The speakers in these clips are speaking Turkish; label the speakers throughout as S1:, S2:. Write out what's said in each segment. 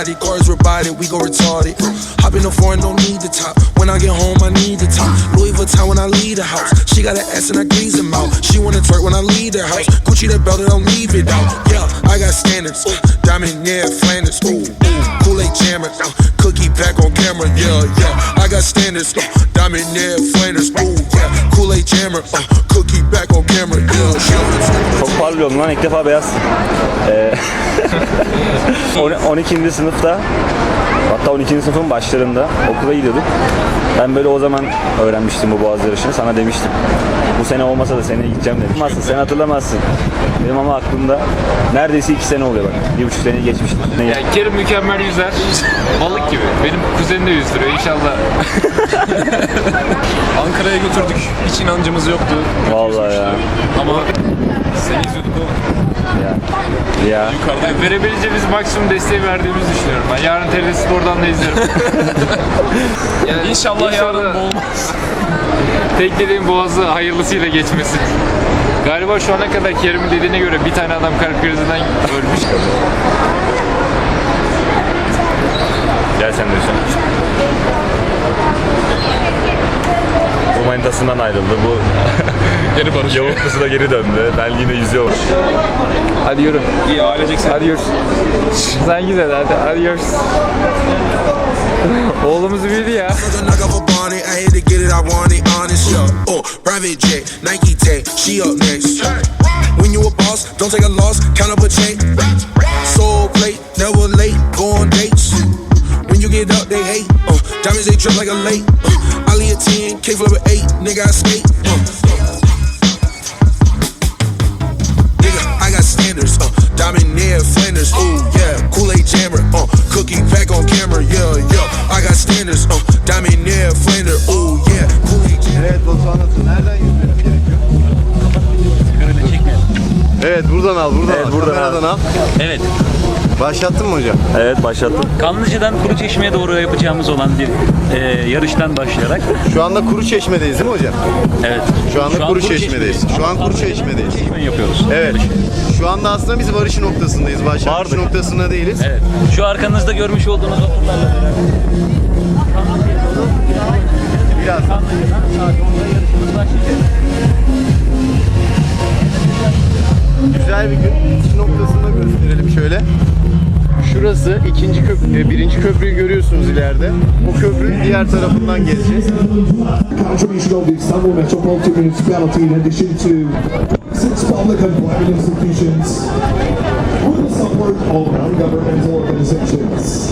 S1: Body, we go retarded. Hop in the foreign, don't need the top. When I get home, I need the top. Louis Vuitton when I leave the house. She got an ass and I grease them out. She wanna twerk when I leave the house. Gucci the belt, I don't leave it out. Yeah, I got standards. Diamond, yeah, Flanders. Ooh. Kool-Aid jammer. Uh, cookie pack on camera. Yeah, yeah. I got standards. Uh, Diamond, yeah, Flanders. Ooh, yeah. Kool-Aid jammer. Uh, cookie back on camera. Yeah, yeah.
S2: Çok parlıyorum lan ilk defa beyaz. Ee, on- 12. sınıfta hatta 12. sınıfın başlarında okula gidiyorduk. Ben böyle o zaman öğrenmiştim bu boğaz yarışını. Sana demiştim. Bu sene olmasa da seneye gideceğim dedim. Hatırlamazsın, sen hatırlamazsın. Benim ama aklımda neredeyse iki sene oluyor bak. Bir buçuk sene geçmiştir. Ne
S3: Ya Kerim mükemmel yüzer. Balık gibi. Benim kuzenim de yüzdürüyor inşallah.
S4: Ankara'ya götürdük. Hiç inancımız yoktu.
S2: Vallahi ya.
S4: Ama seni izliyorduk o
S2: Ya.
S4: yukarıda.
S3: Verebileceğimiz maksimum desteği verdiğimizi düşünüyorum. Ben yarın TRT Spor'dan da izlerim. yani
S4: İnşallah yarın boğulmaz.
S3: Tek dediğim boğazı hayırlısıyla geçmesi. Galiba şu ana kadar Kerim'in dediğine göre bir tane adam kalp krizinden ölmüş.
S2: Gel sen de Hüsam. Bu manitasından ayrıldı. Bu
S4: Geri barışıyor.
S2: yavuklusu da geri döndü. Ben yine yüzüyorum.
S3: Hadi yürü.
S4: İyi aileceksin.
S3: Hadi yürü. Sen güzel hadi. Hadi yürü. Oğlumuz büyüdü ya.
S1: Oh. When you a boss, don't take a loss, count up a check. Soul plate, never late, go on dates. When you get up, they hate. Uh, diamonds, they drip like a lake. Uh, I leave a 10, K flip a 8, nigga, I skate.
S5: Evet buradan al buradan
S2: Evet,
S5: al.
S2: buradan
S5: Kameradan al.
S6: Evet.
S5: Başlattın mı hocam?
S2: Evet başlattım.
S6: Kanlıca'dan Kuruçeşme'ye doğru yapacağımız olan bir e, yarıştan başlayarak
S5: Şu anda Kuru Çeşme'deyiz değil mi hocam?
S6: evet.
S5: Şu anda
S6: an
S5: Kuru Çeşme'deyiz. Şu an Kuru
S6: Kanlıca'dan
S5: Çeşme'deyiz.
S6: Kuruçeşme yapıyoruz.
S5: Evet. Şu anda aslında biz varış noktasındayız. Başlangıç
S2: Vardık.
S5: noktasında değiliz.
S6: Evet. Şu arkanızda görmüş olduğunuz vapurlarla beraber
S5: Biraz.
S6: Kanlıca'dan saat 10'da yarışımız başlayacak.
S5: Şurası ikinci köprü, birinci köprüyü görüyorsunuz ileride. O köprünün diğer tarafından geçeceğiz.
S7: contribution of the Istanbul Metropolitan Municipality in addition to six public and private institutions with the support of non-governmental organizations.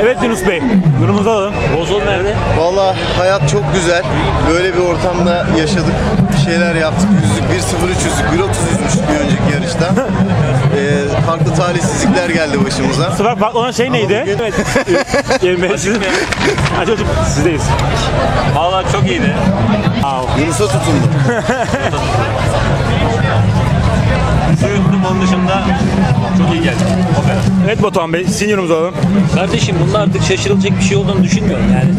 S2: Evet Yunus Bey. Durumunuzu alalım.
S6: Bozol nerede?
S5: Valla hayat çok güzel. Böyle bir ortamda yaşadık. Bir şeyler yaptık. Yüzdük. 1.03 yüzdük. 1.30 yüzmüştük bir önceki yarışta. Ee, farklı talihsizlikler geldi başımıza.
S2: Sefer farklı olan şey neydi?
S5: bugün-
S2: Evet. Yemeğiniz. Hadi hocam sizdeyiz.
S6: Valla çok iyiydi.
S5: Yunus'a tutundu.
S6: Onun dışında çok iyi geldi. O kadar.
S2: Evet Batuhan Bey sizin yorumunuzu alalım.
S8: Kardeşim bunda artık şaşırılacak bir şey olduğunu düşünmüyorum yani.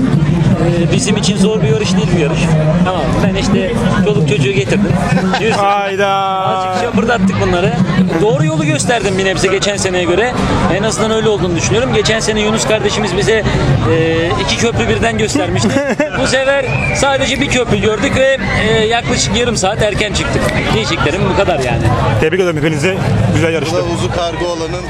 S8: Ee, bizim için zor bir yarış değil bu yarış. Tamam ben işte çoluk çocuğu getirdim. Yüzdük.
S2: Hayda.
S8: Azıcık şapırdattık bunları. Doğru yolu gösterdim bir nebze geçen seneye göre. En azından öyle olduğunu düşünüyorum. Geçen sene Yunus kardeşimiz bize e, iki köprü birden göstermişti. bu sefer sadece bir köprü gördük ve e, yaklaşık yarım saat erken çıktık. Diyeceklerim bu kadar yani.
S2: Tebrik ederim hepinize. Güzel
S5: Bu
S2: yarıştı.
S5: da uzu kargo olanın